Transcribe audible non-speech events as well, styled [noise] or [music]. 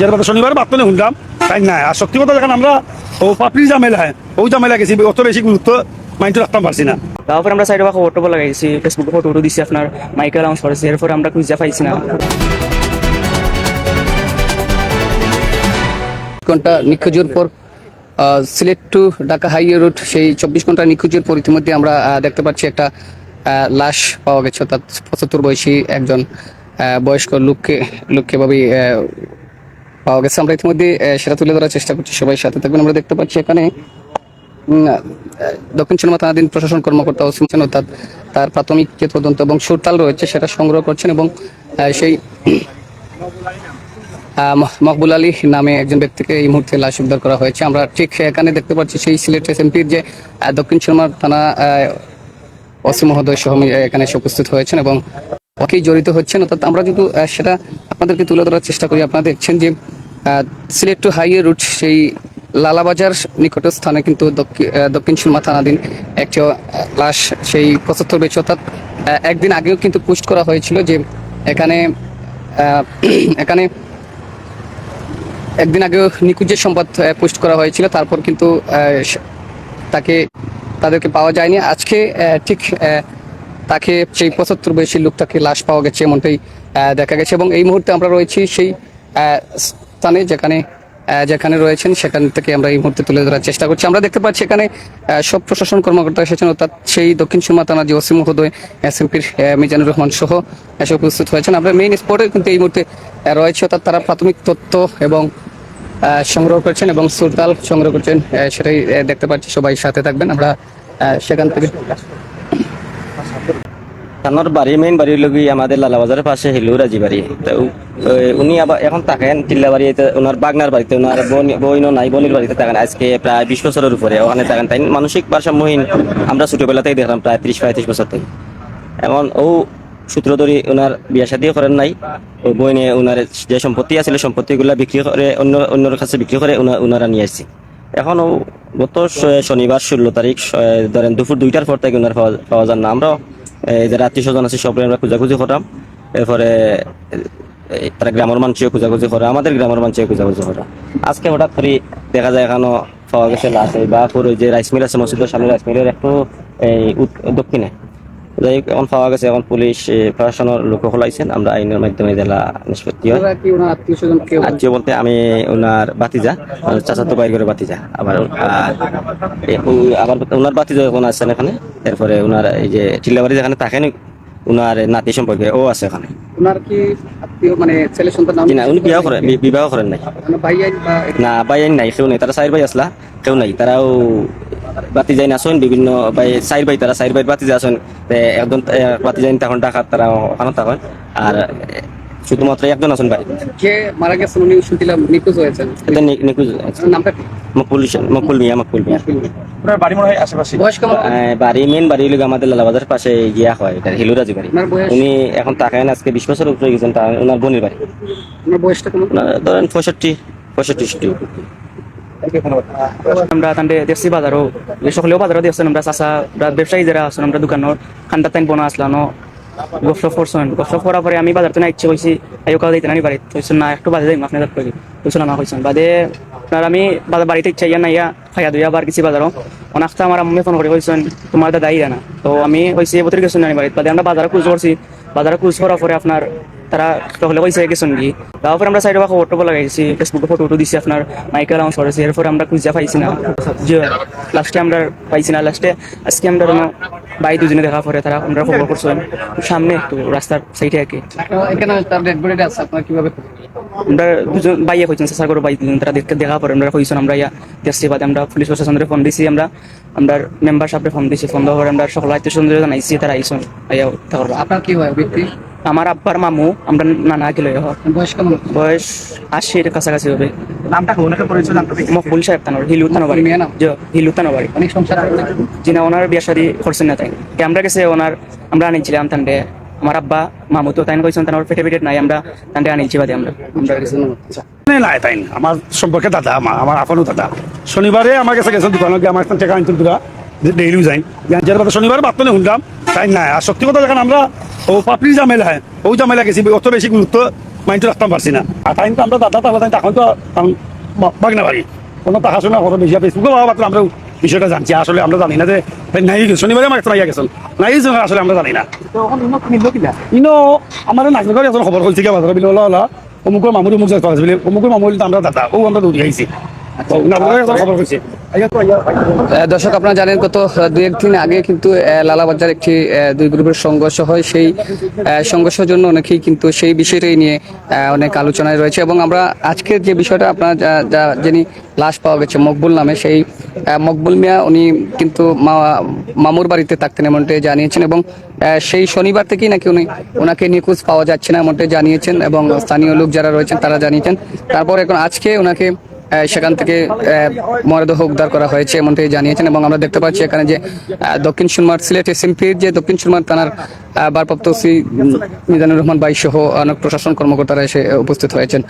যার কথা শনিবার বাপ্তনে শুনলাম তাই নাই আর সত্যি কথা দেখেন আমরা ও পাপড়ি জামেলা হ্যাঁ ওই জামেলা গেছি অত বেশি গুরুত্ব মাইন্ড রাখতাম পারছি না। তারপর আমরা সাইডে খবর টবর লাগাইছি ফেসবুকে ফটো টটো দিছি আপনার মাইকেল অ্যানাউন্স করেছি এরপর আমরা খুঁজে পাইছি না। ঘণ্টা নিখোঁজের পর আহ, Sylhet to Dhaka highway road সেই চব্বিশ ঘণ্টা নিখোঁজের পর ইতিমধ্যে আমরা দেখতে পাচ্ছি একটা লাশ পাওয়া গেছে। অর্থাৎ পঁচাত্তর বয়সী একজন বয়স্ক লোককে লোককে ভাবে পাওয়া গেছে। আমরা ইতিমধ্যে সেটা তুলে ধরার চেষ্টা করছি। সবাই সাথে থাকবেন। আমরা দেখতে পাচ্ছি এখানে দক্ষিণ সিনেমা থানাধীন প্রশাসন কর্মকর্তা ওসিমছেন অর্থাৎ তার প্রাথমিক যে তদন্ত এবং সুরতাল রয়েছে, সেটা সংগ্রহ করছেন এবং সেই মকবুল আলী নামে একজন ব্যক্তিকে এই মুহূর্তে লাশ উদ্ধার করা হয়েছে। আমরা ঠিক এখানে দেখতে পাচ্ছি সেই সিলেট এসএমপির যে দক্ষিণ সুরমার থানা অসীম মহোদয় সহ এখানে এসে উপস্থিত হয়েছেন এবং অকেই জড়িত হচ্ছেন। অর্থাৎ আমরা যদি সেটা আপনাদেরকে তুলে ধরার চেষ্টা করি। আপনারা দেখছেন যে সিলেট টু হাইওয়ে রুট সেই লালাবাজার নিকট স্থানে কিন্তু দক্ষিণ সুরমা থানাধীন একটি লাশ সেই পঁচাত্তর বেশ অর্থাৎ একদিন আগেও কিন্তু পোস্ট করা হয়েছিল যে এখানে [clears throat] এখানে একদিন আগেও নিকুঞ্জের সংবাদ পোস্ট করা হয়েছিল। তারপর কিন্তু তাকে, তাদেরকে পাওয়া যায়নি। আজকে ঠিক তাকে সেই পঁচাত্তর বয়সী লোকটাকে লাশ পাওয়া গেছে এমনটাই দেখা গেছে। এবং এই মুহূর্তে আমরা রয়েছি সেই স্থানে যেখানে যেখানে রয়েছেন, সেখান থেকে আমরা এই মুহূর্তে তুলে ধরার চেষ্টা করছি। আমরা দেখতে পাচ্ছি এখানে সব প্রশাসন কর্মকর্তা এসেছেন, অর্থাৎ সেই দক্ষিণ সীমা থানা যে ওসি মহোদয়, এস এমপির মিজানুর রহমান সহ এসে উপস্থিত হয়েছেন। আমরা মেইন স্পটে কিন্তু এই মুহূর্তে রয়েছে, অর্থাৎ তারা প্রাথমিক তথ্য এবং সংগ্রহ করছেন এবং সুরতাল সংগ্রহ করছেন সেটাই দেখতে পাচ্ছি। সবাই সাথে থাকবেন। আমরা সেখান থেকে থানার বাড়ি মেইন বাড়ির লগি আমাদের লালাবাজারের পাশে হিলু রাজি বাড়ি। তো উনি আবার এখন থাকেন টিল্লা বাড়িতে ওনার বাগনার বাড়িতে, ওনার বোন- বইনও নাই, বোনের বাড়িতে থাকেন। আজকে প্রায় বিশ বছরের উপরে ওখানে থাকেন। তাই মানসিক ভারসাম্যহীন আমরা ছোটবেলাতেই দেখলাম প্রায় ত্রিশ, পঁয়ত্রিশ বছর থেকে এখন ও সূত্র ধরে ওনার বিয়া শাদিও করেন নাই। ও বইনে ওনার যে সম্পত্তি আছিল সম্পত্তিগুলা বিক্রি করে, অন্য, অন্যর কাছে বিক্রি করে ওনা- ওনারা নিয়ে আসছে। এখন ও গত শনিবার ষোলো তারিখ ধরেন দুপুর দুইটার পর থেকে ওনার পাওয়া যান না। আমরা এই যে আত্মীয় স্বজন আছে সবাই আমরা খোঁজাখুঁজি করতাম এরপরে তারা গ্রামের মানুষও খোঁজাখুঁজি করে আমাদের গ্রামের মানুষও খোঁজাখুঁজি করে আজকে হঠাৎ করে দেখা যায় এখানে পাওয়া গেছে লাশ বা ওই যে রাইস মিল আছে, মসজিদের সামনে রাইস মিলের একটু, এই দক্ষিণে। যাই হোক, এখন পাওয়া গেছে এখন পুলিশ প্রশাসনের লোক হলাইছেন আমরা আইনের মাধ্যমে জেলা নিষ্পত্তি হয়। আত্মীয় বলতে আমি ওনার বাতিজা চাচাতো বাইর করে বাতিজা আবার আবার ওনার বাতিজা এখন আছেন এখানে। এরপরে ওনার এই যে চিল্লাবাড়ি যেখানে থাকেন ওনার নাতি সম্পর্কে ও আছে এখানে। ওনার কি আত্মীয় মানে ছেলে সন্তান নাম না উনি বিবাহ করেন বিবাহ করেন নাই। মানে না ভাই আইন নাই কেউ নাই তারা চাইর ভাই আসলা কেউ নাই তারাও বাতি যাই আসেন বিভিন্ন ভাই চাইর ভাই তারা চাইর ভাই বাতি যা আসেন একজন এ, বাতি যাই তখন ডাকাত তারা ওখানে থাকেন আর শুধুমাত্র একজন আছেন বাড়ি যে মারা গেছেন উনি শুনছিলাম নিখোঁজ হয়েছেন। এটা নিখোঁজ নামটা কি? মকবুল মকবুল মিয়া মকবুল মিয়া। আপনার বাড়ি মনে হয় আশেপাশে? বয়স কেমন? বাড়ি মেন বাড়ি হলো আমাদের লালাবাজার পাশে গিয়া হয় এটা হিলুরাজি বাড়ি? উনি এখন থাকেন আজকে বিশ বছর উপরে গেছেন তা ওনার বোনের বাড়ি। ওনার বয়সটা কেমন? ধরেন পঁয়ষট্টি আমরা তান্ডে দেখছি বাজারও সকলেও বাজারও দেখছেন আমরা চাষা ব্যবসায়ী যারা আছেন, আমরা দোকানের টাইম বনা গফসপ করছেন। করার পরে আমি বাজার তো না ইচ্ছে হয়েছি আয়ো কাউ দিতে নানি হয়েছেন না, একটু বাজে যাই আপনার করি হয়েছিল না হয়েছেন বাদে আপনার আমি বাজার বাড়িতে ইচ্ছা ইয়া না ইয়া খাইয়া দুইয়া বার কিছু বাজারও। অনাখটা আমার আম্মে ফোন করে হয়েছেন তোমার দাদা ইয়া না। তো আমি হয়েছি এবছর গেছেন নানি বাদে আমরা বাজারে কুজ করছি। বাজারে কুজ করার পরে আপনার তারা সকলে কইছে গেছেন কি তারপর আমরা সাইডে বা খবর টবর লাগাইছি ফেসবুকে ফটো টটো দিছি আপনার মাইকেল অ্যানাউন্স করেছি এরপর আমরা খুঁজে পাইছি না। যে লাস্টে আমরা পাইছি না লাস্টে আজকে আমরা কোনো বাই দুজনে দেখা পরে তারা আমরা খবর করছিলাম সামনে একটু রাস্তার সাইডে আর কি। আমরা দুজন বাইয়ে হয়েছেন চেষ্টা করো বাই দুজন তারা দেখতে দেখা পরে আমরা হয়েছেন আমরা ইয়া দেখছি বাদে আমরা পুলিশ প্রশাসনের ফোন দিছি আমরা আমরা মেম্বার সাহেবের ফোন দিছি ফোন দেওয়ার আমরা সকল আত্মীয় স্বজন জানাইছি তারা আইসন আইয়া আপনার কি হয় ব্যক্তি আমার আব্বার মামু আমরা নানা গেলে বয়স কেমন? বয়স আশির কাছাকাছি হবে। নামটা ওনাকে পরিচয় জানতে পারি? মকবুল সাহেব তানোর হিলু তানোবাড়ি হিলু তানোবাড়ি অনেক সংসার যিনি ওনার বিয়া শাদি করছেন না তাই। আমরা গেছে ওনার আমরা আনিছিলাম তান্ডে। আমার আব্বা মামু তো তাই কইছেন তানোর পেটে পেটে নাই আমরা তান্ডে আনিছি বাদে আমরা। গেছে আচ্ছা। নাই আমার সম্পর্কে দাদা আমার আমার দাদা। শনিবারে আমার কাছে গেছেন দোকানে গিয়ে আমার টাকা যাই যার শনিবার শুনলাম তাই নাই। আর সত্যি কথা দেখেন আমরা ও পাপড়ি জামেলা হ্যাঁ ওই জামেলা গেছি অত বেশি গুরুত্ব মাইন্ড রাখতাম পারছি না। আর টাইম তো আমরা দাদা তাহলে তখন তো বাগনা বাড়ি। কোনো টাকা শোনা কত বেশি ফেসবুকে বাবা মাত্র আমরা বিষয়টা জানছি। আসলে আমরা জানি না যে নাই গেছে। শনিবারে আমার একটা গেছেন। নাই গেছে আসলে আমরা জানি না। ইনো আমার নাগরিকের এখন খবর হয়েছে কি বাজারে বিলে ওলা ওলা। অমুকের মামুর অমুক যাতে আছে বলে অমুকের মামুর তো আমরা দাদা ও আমরা দৌড়ি আইছি আহ, দর্শক আপনারা জানেন গত দুই একদিন আগে কিন্তু লালাবাজার একটি দুই গ্রুপের সংঘর্ষ হয়। সেই সংঘর্ষের জন্য অনেকেই কিন্তু সেই বিষয়টাই নিয়ে অনেক আলোচনায় রয়েছে এবং আমরা আজকের যে বিষয়টা আপনারা যা- যিনি লাশ পাওয়া গেছে মকবুল নামে সেই মকবুল মিয়া উনি কিন্তু মামুর বাড়িতে থাকতেন এমনটাই জানিয়েছেন এবং সেই শনিবার থেকেই নাকি উনি ওনাকে নিখোঁজ পাওয়া যাচ্ছে না এমনটাই জানিয়েছেন এবং স্থানীয় লোক যারা রয়েছেন তারা জানিয়েছেন। তারপর এখন আজকে ওনাকে সেখান থেকে মরদেহ উদ্ধার করা হয়েছে এমন এমনটাই জানিয়েছেন এবং আমরা দেখতে পাচ্ছি এখানে যে দক্ষিণ সুরমার সিলেট এসএমপির যে দক্ষিণ সুরমার থানার ভারপ্রাপ্ত শ্রী মিজানুর রহমান বাই সহ অনেক প্রশাসন কর্মকর্তারা এসে উপস্থিত হয়েছেন।